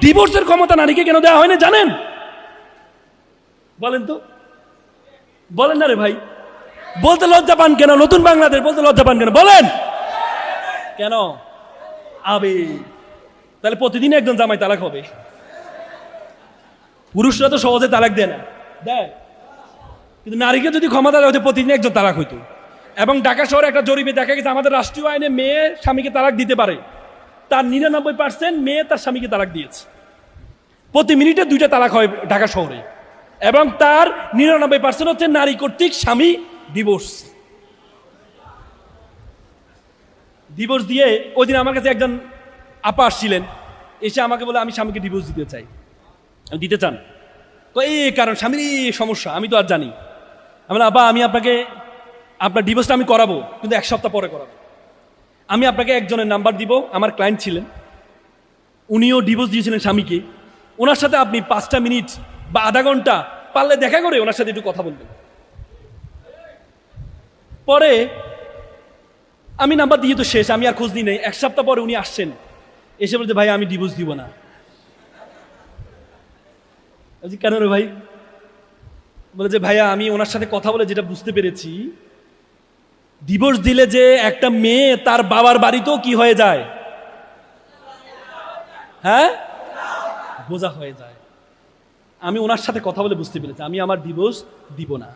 ডিভোর্সের ক্ষমতা নারীকে কেন দেওয়া হয় না জানেন? বলেন তো। বলেন না রে ভাই। বলতে লজ্জা পান কেন? নতুন বাংলাদেশ বলতে লজ্জা পান কেন? বলেন। কেন? আবে। তাহলে প্রতিদিন একজন জামাই তালাক হবে। পুরুষরা তো সহজে তালাক দেয় না। দেয়। কিন্তু নারীকে যদি ক্ষমতা দেওয়া হতো প্রতিদিন একজন তালাক হইতো। এবং ঢাকা শহরে একটা জরিপে দেখা গেছে, আমাদের রাষ্ট্রীয় আইনে মেয়ে স্বামীকে তালাক দিতে পারে। তার নিরানব্বই পার্সেন্ট মেয়ে তার স্বামীকে তালাক দিয়েছে। প্রতি মিনিটে দুইটা তালাক হয় ঢাকা শহরে। এবং তার নিরানব্বই পার্সেন্ট হচ্ছে নারী কর্তৃক স্বামী ডিভোর্স ডিভোর্স দিয়ে ওই দিন আমার কাছে একজন আপা আসছিলেন। এসে আমাকে বলে, আমি স্বামীকে ডিভোর্স দিতে চাই। দিতে চান। তো এই কারণ, স্বামীর এই সমস্যা, আমি তো আর জানি। আমি আপা, আমি আপনাকে, আপনার ডিভোর্সটা আমি করাবো, কিন্তু এক সপ্তাহ পরে করাবো। আমি আপনাকে একজনের নাম্বার দিব আমার ক্লায়েন্ট ছিলেন। উনিও ডিভোর্স দিয়েছিলেন স্বামীকে। ওনার সাথে আপনি পাঁচটা মিনিট বা আধা ঘণ্টা পারলে দেখা করে ওনার সাথে একটু কথা বলবেন। পরে আমি নাম্বার দিয়ে তো শেষ আমি আর খোঁজ দিই নাই। এক সপ্তাহ পরে উনি আসছেন। এসে বলতে ভাই আমি ডিভোর্স দিব না। বলছি, কেন রে ভাই? বলে যে ভাইয়া আমি ওনার সাথে কথা বলে যেটা বুঝতে পেরেছি ডিভোর্স দিলে যে একটা মেয়ে তার বাবার বাড়িতেও কি হয়ে যায়? হ্যাঁ? বোঝা হয়ে যায়। আমি ওনার সাথে কথা বলে বুঝতে পেরেছি। আমি আমার ডিভোর্স দিব না।